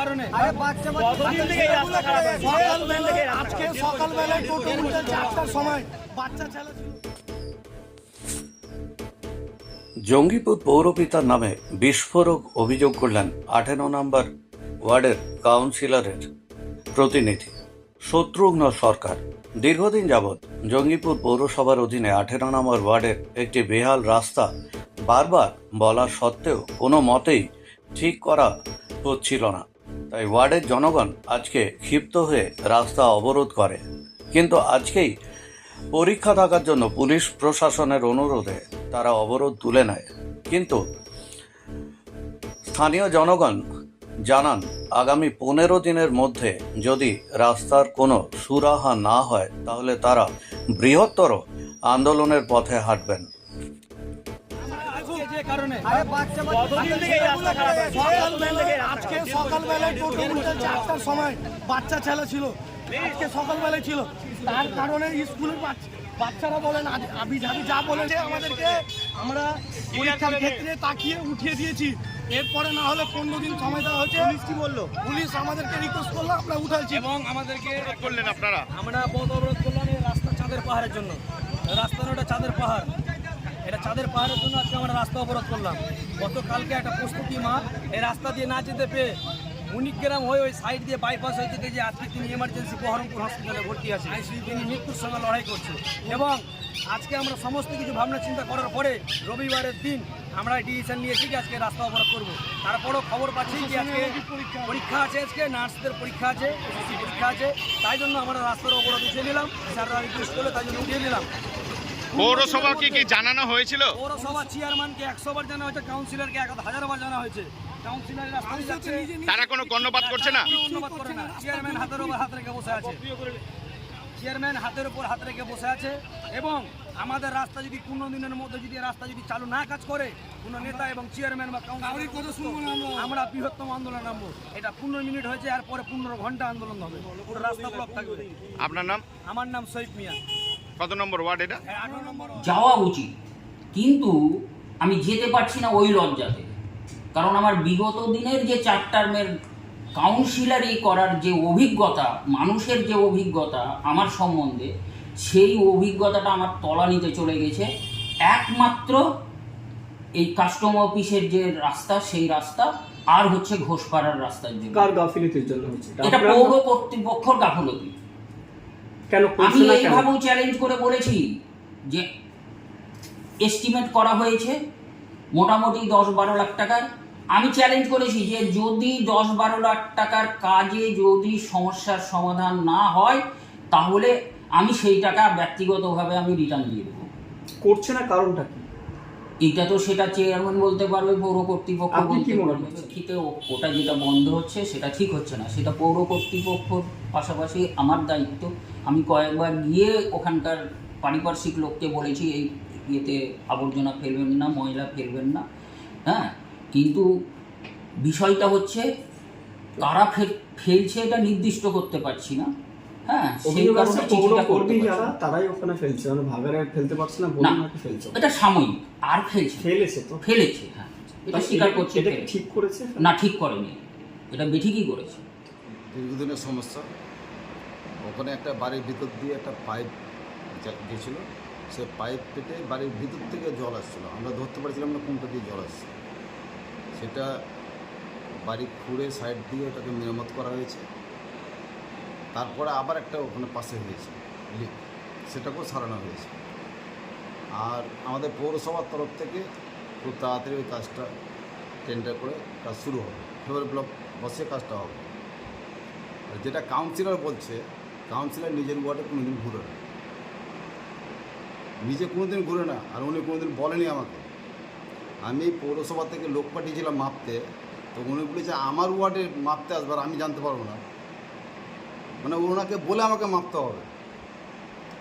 কারণে আজকে? সকালবেলায় টোটো চারটার সময় বাচ্চা ছেলে জঙ্গিপুর পৌরপিতার নামে বিস্ফোরক অভিযোগ করলেন আঠেরো নম্বর ওয়ার্ডের কাউন্সিলরের প্রতিনিধি। শত্রুঘ্ন সরকার। দীর্ঘদিন যাবৎ জঙ্গিপুর পৌরসভার অধীনে আঠেরো নম্বর ওয়ার্ডের একটি বেহাল রাস্তা বারবার বলা সত্ত্বেও কোনো মতেই ঠিক করা হচ্ছিল না। তাই ওয়ার্ডের জনগণ আজকে ক্ষিপ্ত হয়ে রাস্তা অবরোধ করে। কিন্তু আজকেই পরীক্ষা থাকার জন্য পুলিশ প্রশাসনের অনুরোধে তারা অবরোধ তুলে নেয়। কিন্তু স্থানীয় জনগণ জানান, আগামী পনেরো দিনের মধ্যে যদি রাস্তার কোনো সুরাহা না হয়, তাহলে তারা বৃহত্তর আন্দোলনের পথে হাঁটবেন। রাস্তা আজকে সকালবেলায় টোটো উল্টে চারটার সময় বাচ্চা ছেলে ছিল। আজকে সকালবেলায় ছিল। তার কারণে স্কুলের বাচ্চারা বলেন আবি যাবি যা বলেছে আমাদেরকে আমরা পরীক্ষার ক্ষেত্রে তাকিয়ে উঠিয়ে দিয়েছি। এরপরে না হলে পনেরো দিন সময় দেওয়া হয়েছে। পুলিশ কি বলল? পুলিশ আমাদেরকে রিকোয়েস্ট করল আমরা উঠাইছি। এবং আমাদেরকে করলেন আপনারা? আমরা পথ অবরোধ করলাম রাস্তা চাঁদের পাহাড়ের জন্য। রাস্তার ওটা চাঁদের পাহাড়। এটা চাঁদের পাহাড়ের জন্য আজকে আমরা রাস্তা অবরোধ করলাম। গতকালকে একটা প্রস্তুতি মা এই রাস্তা দিয়ে না যেতে পেয়ে উনিগ্রাম হয়ে ওই সাইড দিয়ে বাইপাস হয়ে যেতে যে আজকে তিনি এমার্জেন্সি বহরমপুর হসপিটালে ভর্তি আছে তিনি মৃত্যুর সঙ্গে লড়াই করছে এবং আজকে আমরা সমস্ত কিছু ভাবনা চিন্তা করার পরে রবিবারের দিন আমরা ডিসিশন নিয়েছি যে আজকে রাস্তা অবরোধ করব। তারপরও খবর পাচ্ছি যে আজকে পরীক্ষা আছে। আজকে নার্সদের পরীক্ষা আছে পরীক্ষা আছে। তাই জন্য আমরা রাস্তার অবরোধ উঠিয়ে নিলাম। স্যাররা রিকোয়েস্ট করলে তাই জন্য উঠিয়ে নিলাম। পৌরসভাকে কি জানানো হয়েছিল? পৌরসভা চেয়ারম্যানকে একশো বার জানা হয়েছে কাউন্সিলরকে এক হাজার বার জানা হয়েছে। তারা কোনো কর্ণপাত করছে না? কোনো করে না। চেয়ারম্যান হাতের উপর হাত রেখে বসে আছে। চেয়ারম্যান হাতের উপর হাত রেখে বসে আছে এবং আমাদের রাস্তা যদি পনেরো দিনের মধ্যে যদি রাস্তা যদি চালু না কাজ করে কোনো নেতা এবং চেয়ারম্যান বা আমরা। বৃহত্তম আন্দোলন নামবো। এটা পনেরো মিনিট হয়েছে আর পরে পনেরো ঘণ্টা আন্দোলন হবে। পুরো রাস্তা ব্লক থাকবে। আপনার নাম? আমার নাম সৈফ মিয়া। কত নম্বর ওয়ার্ড এটা? যাওয়া উচিত। কিন্তু আমি যেতে পারছি না ওই লজ্জাতে কারণ আমার বিগত দিনের যে চার টার্মের কাউন্সিলারি করার যে অভিজ্ঞতা মানুষের যে অভিজ্ঞতা আমার সম্বন্ধে সেই অভিজ্ঞতাটা আমার তলানিতে চলে গেছে। একমাত্র এই কাস্টম অফিসের যে রাস্তা সেই রাস্তা আর হচ্ছে ঘোষপাড়ার রাস্তার জন্য। কার গাফিলতির জন্য এটা পৌর কর্তৃপক্ষর গাফলতি। কেন আমি এইভাবেও চ্যালেঞ্জ করে বলেছি যে এস্টিমেট করা হয়েছে মোটামুটি দশ বারো লাখ টাকার। আমি চ্যালেঞ্জ করেছি যে যদি দশ বারো লাখ টাকার কাজে যদি সমস্যার সমাধান না হয় তাহলে আমি সেই টাকা ব্যক্তিগতভাবে আমি রিটার্ন দিয়ে দেবো। করছে না কারণটা কি? এটা তো সেটা চেয়ারম্যান বলতে পারবে পৌর কর্তৃপক্ষ আপনি কি বলতে পারবে। ওটা যেটা বন্ধ হচ্ছে সেটা ঠিক হচ্ছে না। সেটা পৌর কর্তৃপক্ষর পাশাপাশি আমার দায়িত্ব। আমি কয়েকবার গিয়ে ওখানকার পারিপার্শ্বিক লোককে বলেছি এই ইয়েতে আবর্জনা ফেলবেন না ময়লা ফেলবেন না। হ্যাঁ কিন্তু বিষয়টা হচ্ছে কারা ফেলছে এটা নির্দিষ্ট করতে পারছি না। হ্যাঁ সেই কারণে চিঠিটা করতে যারা তারাই ওখানে ফেলছে মানে ভাগারে ফেলতে পারছে না বলে নাকি ফেলছে। এটা সাময়িক আর ফেলছে ফেলেছে তো। ফেলেছে হ্যাঁ। এটা স্বীকার করছে এটা ঠিক করেছে? না ঠিক করেনি। এটা বেঠিকই করেছে। দীর্ঘদিনের সমস্যা। ওখানে একটা বাড়ির ভিতর দিয়ে একটা পাইপ গেছিল সে পাইপ পেটে বাড়ির ভিতর থেকে জল আসছিল। আমরা ধরতে পারছিলাম না কোনটা দিয়ে জল আসছে। সেটা বাড়ি খুঁড়ে সাইড দিয়ে ওটাকে মেরামত করা হয়েছে। তারপরে আবার একটা ওখানে পাশে হয়েছে লিক সেটাকেও সারানো হয়েছে। আর আমাদের পৌরসভার তরফ থেকে খুব তাড়াতাড়ি ওই কাজটা টেন্ডার করে কাজ শুরু হবে। ফেব্রুয়ারি ব্লক বসে কাজটা হবে। যেটা কাউন্সিলর বলছে কাউন্সিলর নিজের ওয়ার্ডে কোনোদিন ঘুরে না। নিজে কোনোদিন ঘুরে না আর উনি কোনোদিন বলেনি আমাকে। আমি পৌরসভা থেকে লোক পাঠিয়েছিলাম মাপতে তো উনি বলেছে আমার ওয়ার্ডে মাপতে আসবে আর আমি জানতে পারব না। মানে ওনাকে বলে আমাকে মাপতে হবে।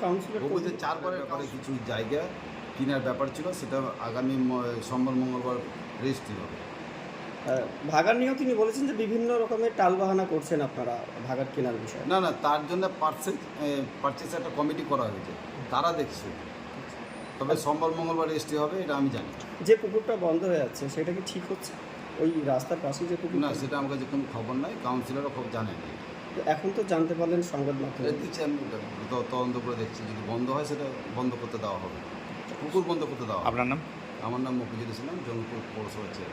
কাউন্সিলর ও বলছে চারবারের ব্যাপারে কিছু জায়গা কেনার ব্যাপার ছিল সেটা আগামী সোমবার মঙ্গলবার রেজিস্ট্রি হবে। ভাগার নিয়েও তিনি বলেছেন যে বিভিন্ন রকমের টালবাহানা করছেন আপনারা ভাগার কেনার বিষয়ে। না না তার জন্য পার্সেস পারচেস একটা কমিটি করা হয়েছে। তারা দেখছে। তবে সোমবার মঙ্গলবার রেজিস্ট্রি হবে এটা আমি জানি। যে পুকুরটা বন্ধ হয়ে যাচ্ছে সেটা কি ঠিক হচ্ছে? ওই রাস্তার পাশে যে পুকুর না সেটা আমার কাছে কোনো খবর নাই কাউন্সিলরও খুব জানে না। এখন তো জানতে পারলেন সংবাদ মাধ্যমে। দেখছি আমি তদন্ত করে দেখছি যদি বন্ধ হয় সেটা বন্ধ করতে দেওয়া হবে। পুকুর বন্ধ করতে দেওয়া আপনার নাম? আমার নাম মফিজুল ইসলাম জঙ্গিপুর পৌরসভা চেয়ার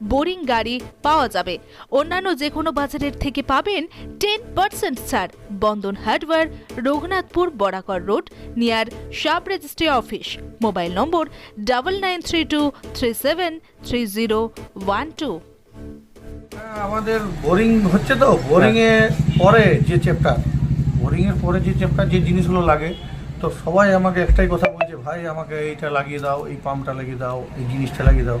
বোরিং গাড়ি পাওয়া যাবে। অন্যান্য যে কোনো বাজারের থেকে পাবেন টেন পার্সেন্ট ছাড়। Bandhan hardware Raghunathpur Barakar road near sub registry office. Mobile number double nine three two three seven three zero one two. হ্যাঁ, আমাদের বোরিং হচ্ছে তো বোরিং এ পরে যে চ্যাপ্টার বোরিং এর পরে যে চ্যাপ্টার যে জিনিসগুলো লাগে তো সবাই আমাকে একটাই কথা বলছে ভাই আমাকে এইটা লাগিয়ে দাও এই পাম্পটা লাগিয়ে দাও এই জিনিসটা লাগিয়ে দাও।